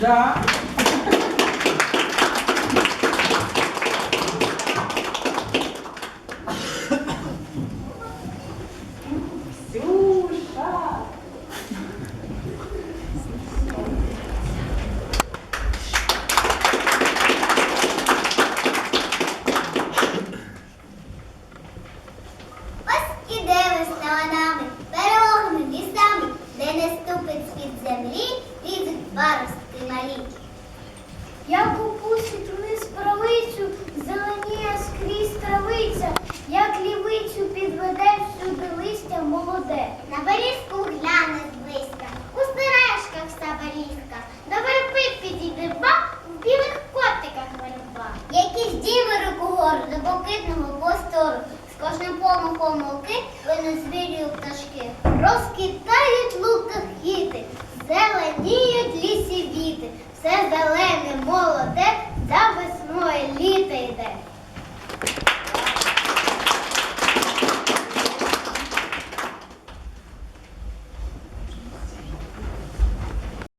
Да. Ксюша. Ось іде весна де ступить з-під землі, лізуть паростки малі. Як опустить вниз правицю, зеленіє скрізь травиця, як лівицю підведе всюди листя молоде. На берізку гляне зблизька, у стережках сабаліска, до верби підійде ба, в білих котиках верба. Якісь діви руку гору до блакитного простору, з кожним помахом муки віти, все молоде,